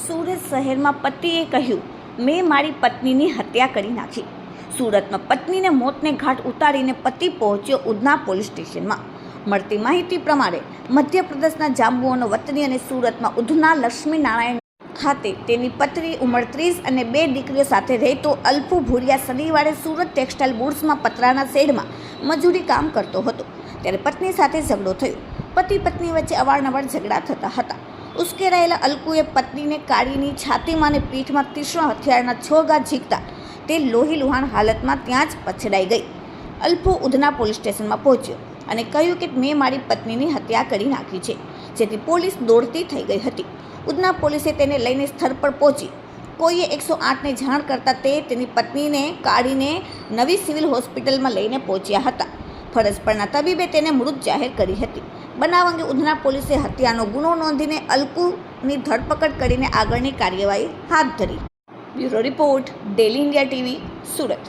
સુરત શહેરમાં પતિએ કહ્યું, મેં મારી પત્નીની હત્યા કરી નાખી. સુરતમાં પત્નીને મોતને ઘાટ ઉતારીને પતિ પહોંચ્યો ઉધના પોલીસ સ્ટેશનમાં. મળતી માહિતી પ્રમાણે મધ્યપ્રદેશના જાંબુઓનો વતની અને સુરતમાં ઉધના લક્ષ્મીનારાયણ ખાતે તેની પત્ની ઉંમર ત્રીસ અને બે દીકરીઓ સાથે રહેતો અલ્પુ ભૂરિયા શનિવારે સુરત ટેક્સટાઇલ બુડ્સમાં પતરાના શેડમાં મજૂરી કામ કરતો હતો. ત્યારે પત્ની સાથે ઝઘડો થયો. પતિ પત્ની વચ્ચે અવારનવાર ઝઘડા થતા હતા. ઉશ્કેરાયેલા અલ્કુએ પત્નીને કાળીની છાતીમાં અને પીઠમાં તીક્ષ્ણ હથિયારના છ ઘા ઝીકતા તે લોહી લુહાણ હાલતમાં ત્યાં જ પછડાઈ ગઈ. અલ્પુ ઉધના પોલીસ સ્ટેશનમાં પહોંચ્યો અને કહ્યું કે મેં મારી પત્નીની હત્યા કરી નાખી છે, જેથી પોલીસ દોડતી થઈ ગઈ હતી. ઉધના પોલીસે તેને લઈને સ્થળ પર પહોંચી. કોઈએ એકસો આઠને જાણ કરતાં તે તેની પત્નીને કાઢીને નવી સિવિલ હોસ્પિટલમાં લઈને પહોંચ્યા હતા. ફરજ પરના તબીબે તેને મૃત જાહેર કરી હતી. બનાવ અંગે ઉધના પોલીસે હત્યાનો ગુનો નોંધીને અલ્કુની ધરપકડ કરીને આગળની કાર્યવાહી હાથ ધરી. Bureau report daily India TV Surat.